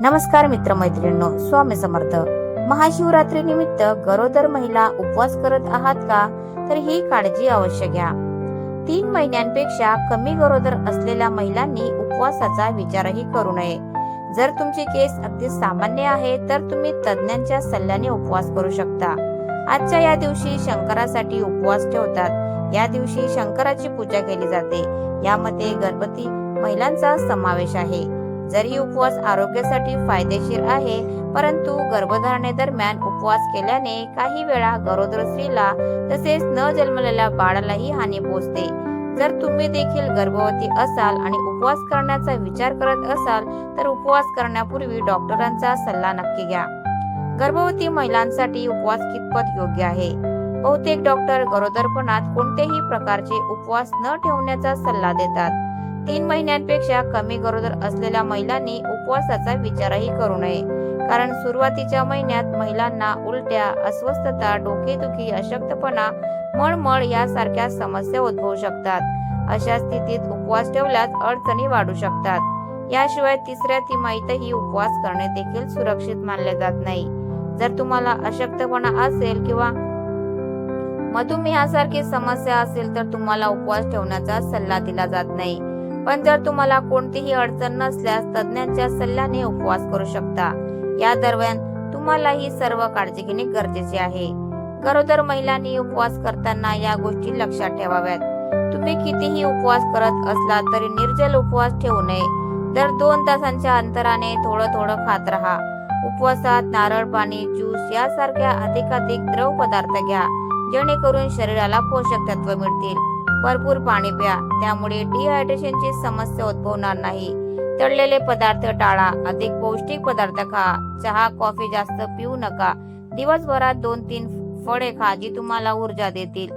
नमस्कार मित्रमैत्रिणींनो स्वामी समर्थ. महाशिवरात्री निमित्त गरोदर महिला उपवास करत आहात का? तर ही काळजी अवश्य घ्या. तीन महिन्यांपेक्षा कमी गरोदर असलेल्या महिलांनी उपवासाचा विचारही करू नये. जर तुमचे केस अगदी सामान्य आहे तर तुम्ही तज्ज्ञांच्या सल्ल्याने उपवास करू शकता. आजच्या या दिवशी शंकरासाठी उपवास ठेवतात. या दिवशी शंकराची पूजा केली जाते. यामध्ये गर्भवती महिलांचा समावेश आहे. जरी उपवास आरोग्यासाठी फायदेशीर आहे परंतु गर्भधारणेदरम्यान उपवास केल्याने काही वेळा गरोदर स्त्रीला तसेच न जन्मलेल्या बाळालाही हानी पोहोचते. जर तुम्ही देखील गर्भवती असाल आणि उपवास करण्याचा विचार करत असाल तर उपवास करण्यापूर्वी डॉक्टरांचा सल्ला नक्की घ्या. गर्भवती महिलांसाठी उपवास कितपत योग्य आहे? बहुतेक डॉक्टर गरोदरपणात कोणत्याही प्रकारचे उपवास न ठेवण्याचा सल्ला देतात. तीन महिन्यांपेक्षा कमी गरोदर असलेल्या महिलांनी उपवासाचा विचारही करू नये. कारण सुरुवातीच्या महिन्यात महिलांना उलट्या अस्वस्थता डोकेदुखी अशक्तपणा मळमळ यासारख्या समस्या उद्भवू शकतात. अशा स्थितीत उपवास ठेवल्यास अडचणी वाढू शकतात. याशिवाय तिसऱ्या तिमाहीतही उपवास करणे देखील सुरक्षित मानले जात नाही. जर तुम्हाला अशक्तपणा असेल किंवा मधुमेहासारखी समस्या असेल तर तुम्हाला उपवास ठेवण्याचा सल्ला दिला जात नाही. पण जर तुम्हाला कोणतीही अडचण नसल्यास तज्ज्ञांच्या सल्ल्याने उपवास करू शकता. या दरम्यान तुम्हाला ही सर्व काळजी घेणे गरजेचे आहे. गरोदर महिलांनी उपवास करताना या गोष्टी लक्षात ठेवाव्यात. तुम्ही कितीही उपवास करत असला तरी निर्जल उपवास ठेवू नये. दर दोन तासांच्या अंतराने थोडं थोडं खात राहा. उपवासात नारळ पाणी ज्यूस यासारख्या अधिकाधिक द्रव पदार्थ घ्या. जेणेकरून शरीराला पोषक तत्व मिळतील. भरपूर पाणी प्या. त्यामुळे डिहायड्रेशनची समस्या उद्भवणार नाही. तळलेले पदार्थ टाळा. अधिक पौष्टिक पदार्थ खा. चहा कॉफी जास्त पिऊ नका. दिवसभरात दोन तीन फळे खा जी तुम्हाला ऊर्जा देतील.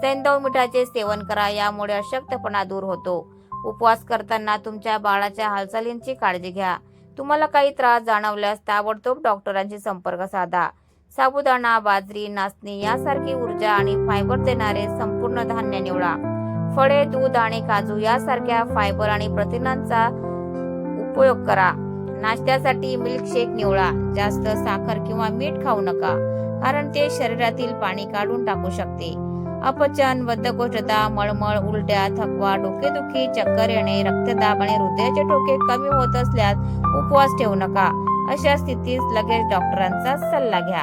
सैंदव मिठाचे सेवन करा. यामुळे अशक्तपणा दूर होतो. उपवास करताना तुमच्या बाळाच्या हालचालींची काळजी घ्या. तुम्हाला काही त्रास जाणवल्यास ताबडतोब डॉक्टरांशी संपर्क साधा. साबुदाणा बाजरी नाचणी यासारखी ऊर्जा आणि फायबर देणारे संपूर्ण धान्य निवडा. फळे दूध आणि काजू यासारख्या फायबर आणि प्रथिनांचा उपयोग करा. नाश्त्यासाठी मिल्कशेक निवडा. जास्त साखर किंवा मीठ खाऊ नका कारण ते शरीरातील पाणी काढून टाकू शकते. अपचन बद्धकोष्ठता मळमळ उलट्या थकवा डोकेदुखी चक्कर येणे रक्तदाब आणि हृदयाचे ठोके कमी होत असल्यास उपवास ठेवू नका. अशा स्थितीत लगेच डॉक्टरांचा सल्ला घ्या.